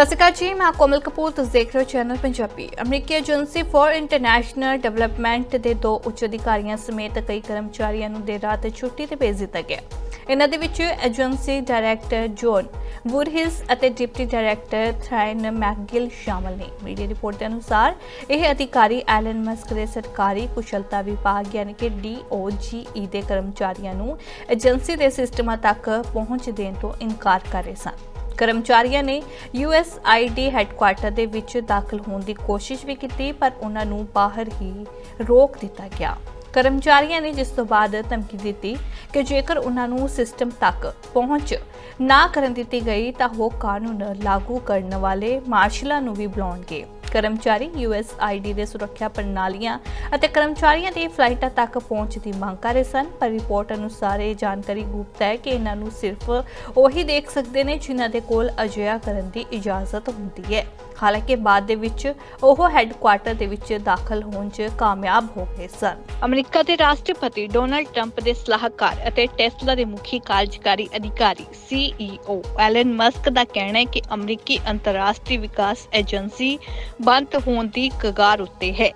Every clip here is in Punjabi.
ਸਤਿ ਸ਼੍ਰੀ ਅਕਾਲ ਜੀ, ਮੈਂ ਕੋਮਲ ਕਪੂਰ, ਤੁਸੀਂ ਦੇਖ ਰਹੇ ਹੋ ਚੈਨਲ ਪੰਜਾਬੀ। ਅਮਰੀਕੀ ਏਜੰਸੀ ਫਾਰ ਇੰਟਰਨੈਸ਼ਨਲ ਡਿਵੈਲਪਮੈਂਟ ਦੇ ਦੋ ਉੱਚ ਅਧਿਕਾਰੀਆਂ ਸਮੇਤ ਕਈ ਕਰਮਚਾਰੀਆਂ ਨੂੰ ਦੇਰ ਰਾਤ ਛੁੱਟੀ ਤੇ ਭੇਜ ਦਿੱਤਾ ਗਿਆ। ਇਹਨਾਂ ਦੇ ਵਿੱਚ ਏਜੰਸੀ ਡਾਇਰੈਕਟਰ ਜੋਨ ਵੁਰਹਿਸ ਅਤੇ ਡਿਪਟੀ ਡਾਇਰੈਕਟਰ ਥ੍ਰਾਈਨ ਮੈਕਗਿਲ ਸ਼ਾਮਲ ਨੇ। ਮੀਡੀਆ ਰਿਪੋਰਟ ਦੇ ਅਨੁਸਾਰ, ਇਹ ਅਧਿਕਾਰੀ ਐਲਨ ਮਸਕ ਦੇ ਸਰਕਾਰੀ ਕੁਸ਼ਲਤਾ ਵਿਭਾਗ ਯਾਨੀ ਕਿ DOGE ਦੇ ਕਰਮਚਾਰੀਆਂ ਨੂੰ ਏਜੰਸੀ ਦੇ ਸਿਸਟਮਾਂ ਤੱਕ ਪਹੁੰਚ ਦੇਣ ਤੋਂ ਇਨਕਾਰ ਕਰ ਰਹੇ ਸਨ। ਕਰਮਚਾਰੀਆਂ ਨੇ USAID ਹੈੱਡਕੁਆਰਟਰ ਦੇ ਵਿੱਚ ਦਾਖਲ ਹੋਣ ਦੀ ਕੋਸ਼ਿਸ਼ ਵੀ ਕੀਤੀ, ਪਰ ਉਹਨਾਂ ਨੂੰ ਬਾਹਰ ਹੀ ਰੋਕ ਦਿੱਤਾ ਗਿਆ। ਕਰਮਚਾਰੀਆਂ ਨੇ ਜਿਸ ਤੋਂ ਬਾਅਦ ਧਮਕੀ ਦਿੱਤੀ ਕਿ ਜੇਕਰ ਉਹਨਾਂ ਨੂੰ ਸਿਸਟਮ ਤੱਕ ਪਹੁੰਚ ਨਾ ਕਰਨ ਦਿੱਤੀ ਗਈ, ਤਾਂ ਉਹ ਕਾਨੂੰਨ ਲਾਗੂ ਕਰਨ ਵਾਲੇ ਮਾਰਸ਼ਲਾਂ ਨੂੰ ਵੀ ਬੁਲਾਉਣਗੇ। ਕਰਮਚਾਰੀ USAID ਦੇ ਸੁਰੱਖਿਆ ਪ੍ਰਣਾਲੀਆਂ ਅਤੇ ਕਰਮਚਾਰੀਆਂ ਦੀ ਫਲਾਈਟਾਂ ਤੱਕ ਪਹੁੰਚ ਦੀ ਮੰਗ ਕਰ ਰਹੇ ਸਨ, ਪਰ ਰਿਪੋਰਟ ਅਨੁਸਾਰ ਇਹ ਜਾਣਕਾਰੀ ਗੁਪਤ ਹੈ ਕਿ ਇਹਨਾਂ ਨੂੰ ਸਿਰਫ ਉਹੀ ਦੇਖ ਸਕਦੇ ਨੇ ਜਿਨ੍ਹਾਂ ਦੇ ਕੋਲ ਅਜਿਹਾ ਕਰਨ ਦੀ ਇਜਾਜ਼ਤ ਹੁੰਦੀ ਹੈ। ਹਾਲਾਂਕਿ ਬਾਅਦ ਦੇ ਵਿੱਚ ਉਹ ਹੈੱਡਕੁਆਰਟਰ ਦੇ ਵਿੱਚ ਦਾਖਲ ਹੋਣ 'ਚ ਕਾਮਯਾਬ ਹੋ ਗਏ ਸਨ। ਅਮਰੀਕਾ ਦੇ ਰਾਸ਼ਟਰਪਤੀ ਡੋਨਲਡ ਟਰੰਪ ਦੇ ਸਲਾਹਕਾਰ ਅਤੇ ਟੈਸਲਾ ਦੇ ਮੁਖੀ ਕਾਰਜਕਾਰੀ ਅਧਿਕਾਰੀ CEO ਐਲਨ ਮਸਕ ਦਾ ਕਹਿਣਾ ਹੈ ਕਿ ਅਮਰੀਕੀ ਅੰਤਰਰਾਸ਼ਟਰੀ ਵਿਕਾਸ ਏਜੰਸੀ ਬੰਦ ਹੋਣ ਦੀ ਕਗਾਰ ਉੱਤੇ ਹੈ।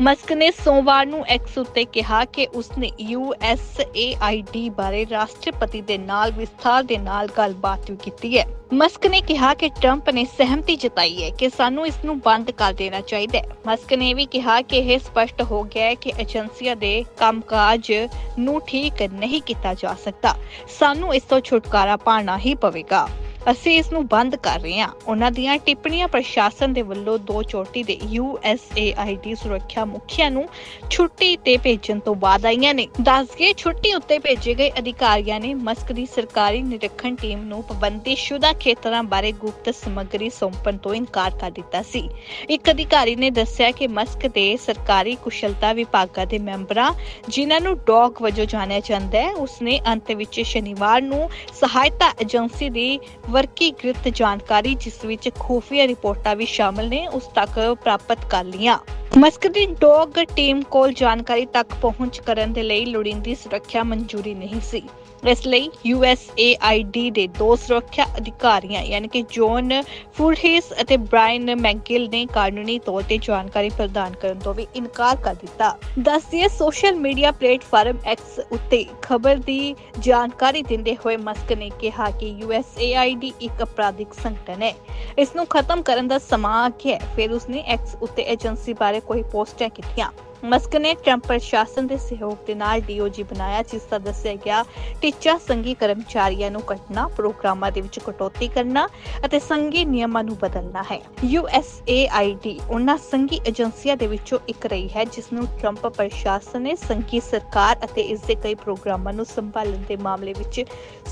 ਮਸਕ ਨੇ ਸੋਮਵਾਰ ਨੂੰ ਐਕਸ ਉੱਤੇ ਕਿਹਾ ਕਿ ਉਸਨੇ USAID ਬਾਰੇ ਰਾਸ਼ਟਰਪਤੀ ਦੇ ਨਾਲ, ਵਿਸਥਾਰ ਦੇ ਨਾਲ ਗੱਲਬਾਤ ਵੀ ਕੀਤੀ ਹੈ। ਮਸਕ ਨੇ ਕਿਹਾ ਕਿ ਟਰੰਪ ਨੇ ਸਹਿਮਤੀ ਜਤਾਈ ਹੈ ਕਿ ਸਾਨੂੰ ਇਸ ਨੂੰ ਬੰਦ ਕਰ ਦੇਣਾ ਚਾਹੀਦਾ ਹੈ। ਮਸਕ ਨੇ ਵੀ ਕਿਹਾ ਕਿ ਇਹ ਸਪਸ਼ਟ ਹੋ ਗਿਆ ਹੈ ਕਿ ਏਜੰਸੀਆਂ ਦੇ ਕੰਮਕਾਜ ਨੂੰ ਠੀਕ ਨਹੀਂ ਕੀਤਾ ਜਾ ਸਕਦਾ। ਸਾਨੂੰ ਇਸ ਤੋਂ ਛੁਟਕਾਰਾ ਪਾਣਾ ਹੀ ਪਵੇਗਾ। ਅਸੀਂ ਇਸ ਨੂੰ ਬੰਦ ਕਰ ਰਹੇ ਹਾਂ। ਉਹਨਾਂ ਦੀਆਂ ਟਿੱਪਣੀਆਂ ਪ੍ਰਸ਼ਾਸਨ ਦੇ ਵੱਲੋਂ ਦੋ ਚੋਟੀ ਦੇ USAID ਸੁਰੱਖਿਆ ਮੁਖੀਆਂ ਨੂੰ ਛੁੱਟੀ ਤੇ ਭੇਜਣ ਤੋਂ ਬਾਅਦ ਆਈਆਂ ਨੇ। ਦੱਸਗੇ ਛੁੱਟੀ ਉੱਤੇ ਭੇਜੇ ਗਏ ਅਧਿਕਾਰੀਆਂ ਨੇ ਮਸਕ ਦੀ ਸਰਕਾਰੀ ਨਿਰੀਖਣ ਟੀਮ ਨੂੰ ਪਾਬੰਦੀਸ਼ੁਦਾ ਖੇਤਰਾਂ ਬਾਰੇ ਗੁਪਤ ਸਮੱਗਰੀ ਸੌਂਪਣ ਤੋਂ ਇਨਕਾਰ ਕਰ ਦਿੱਤਾ ਸੀ। ਇੱਕ ਅਧਿਕਾਰੀ ਨੇ ਦੱਸਿਆ ਕਿ ਮਸਕ ਦੇ ਸਰਕਾਰੀ ਕੁਸ਼ਲਤਾ ਵਿਭਾਗਾਂ ਦੇ ਮੈਂਬਰਾਂ, ਜਿਨ੍ਹਾਂ ਨੂੰ ਡੌਗ ਵਜੋਂ ਜਾਣਿਆ ਜਾਂਦਾ ਹੈ, ਉਸਨੇ ਅੰਤ ਵਿੱਚ ਸ਼ਨੀਵਾਰ ਨੂੰ ਸਹਾਇਤਾ ਏਜੰਸੀ ਦੀ ਵਰਕੀਕ੍ਰਿਤ ਜਾਣਕਾਰੀ ਜਿਸ ਵਿੱਚ ਖੁਫੀਆ ਰਿਪੋਰਟਾਂ ਵੀ ਸ਼ਾਮਲ ਨੇ ਉਸ ਤੱਕ ਪ੍ਰਾਪਤ ਕਰ ਲਈਆਂ। ਮਸਕ ਦੀ ਡੌਗ ਟੀਮ ਕੋਲ ਜਾਣਕਾਰੀ ਤੱਕ ਪਹੁੰਚ ਕਰਨ ਦੇ ਲਈ ਲੋੜੀਂਦੀ ਸੁਰੱਖਿਆ ਮਨਜ਼ੂਰੀ ਨਹੀਂ ਸੀ। ਇਸ ਲਈ USAID ਦੇ ਦੋ ਸੁਰੱਖਿਆ ਅਧਿਕਾਰੀਆਂ, ਯਾਨੀ ਕਿ ਜੋਨ ਫੁਰਹਿਸ ਅਤੇ ਬ੍ਰਾਇਨ ਮੈਕਗਿਲ ਨੇ ਕਾਨੂੰਨੀ ਤੌਰ ਤੇ ਜਾਣਕਾਰੀ ਪ੍ਰਦਾਨ ਕਰਨ ਤੋਂ ਵੀ ਇਨਕਾਰ ਕਰ ਦਿੱਤਾ। ਦੱਸਦੀਏ ਸੋਸ਼ਲ ਮੀਡੀਆ ਪਲੇਟਫਾਰਮ X ਉੱਤੇ ਖਬਰ ਦੀ ਜਾਣਕਾਰੀ ਦਿੰਦੇ ਹੋਏ ਮਸਕ ਨੇ ਕਿਹਾ ਕਿ USAID ਇੱਕ ਅਪਰਾਧਿਕ ਸੰਗਠਨ ਹੈ। ਇਸ ਨੂੰ ਖਤਮ ਕਰਨ ਦਾ ਸਮਾਂ ਆ ਗਿਆ ਫਿਰ ਉਸਨੇ X ਉੱਤੇ ਏਜੰਸੀ ਬਾਰੇ ਕੋਈ ਪੋਸਟਾਂ ਕੀਤੀਆਂ। ਮਸਕ ਨੇ ਟਰੰਪ ਪ੍ਰਸ਼ਾਸਨ ਦੇ ਸਹਿਯੋਗ ਦੇ ਨਾਲ DOG ਬਣਾਇਆ, ਜਿਸ ਦਾ ਦੱਸਿਆ ਗਿਆ, ਟੀਚਾ ਸੰਘੀ ਕਰਮਚਾਰੀਆਂ ਨੂੰ ਕੱਟਣਾ, ਪ੍ਰੋਗਰਾਮਾਂ ਦੇ ਵਿੱਚ ਕਟੌਤੀ ਕਰਨਾ ਅਤੇ ਸੰਘੀ ਨਿਯਮਾਂ ਨੂੰ ਬਦਲਣਾ ਹੈ। USAID ਉਹਨਾਂ ਸੰਘੀ ਏਜੰਸੀਆਂ ਦੇ ਵਿੱਚੋਂ ਇੱਕ ਰਹੀ ਹੈ, ਜਿਸ ਨੂੰ ਟਰੰਪ ਪ੍ਰਸ਼ਾਸਨ ਨੇ ਸੰਗੀ ਸਰਕਾਰ ਅਤੇ ਇਸ ਦੇ ਕਈ ਪ੍ਰੋਗਰਾਮਾਂ ਨੂੰ ਸੰਭਾਲਣ ਦੇ ਮਾਮਲੇ ਵਿੱਚ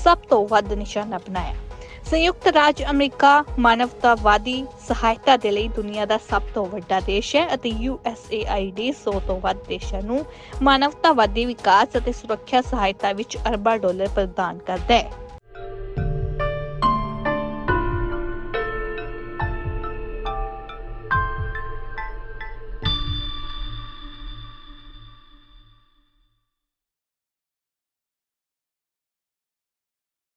ਸਭ ਤੋਂ ਵੱਧ ਨਿਸ਼ਾਨਾ ਬਣਾਇਆ। ਸੰਯੁਕਤ ਰਾਜ ਅਮਰੀਕਾ ਮਾਨਵਤਾਵਾਦੀ ਸਹਾਇਤਾ ਦੇ ਲਈ ਦੁਨੀਆ ਦਾ ਸਭ ਤੋਂ ਵੱਡਾ ਦੇਸ਼ ਹੈ ਅਤੇ USAID 100 ਤੋਂ ਵੱਧ ਦੇਸ਼ਾਂ ਨੂੰ ਮਾਨਵਤਾਵਾਦੀ ਵਿਕਾਸ ਅਤੇ ਸੁਰੱਖਿਆ ਸਹਾਇਤਾ ਵਿੱਚ ਅਰਬਾਂ ਡਾਲਰ ਪ੍ਰਦਾਨ ਕਰਦਾ ਹੈ।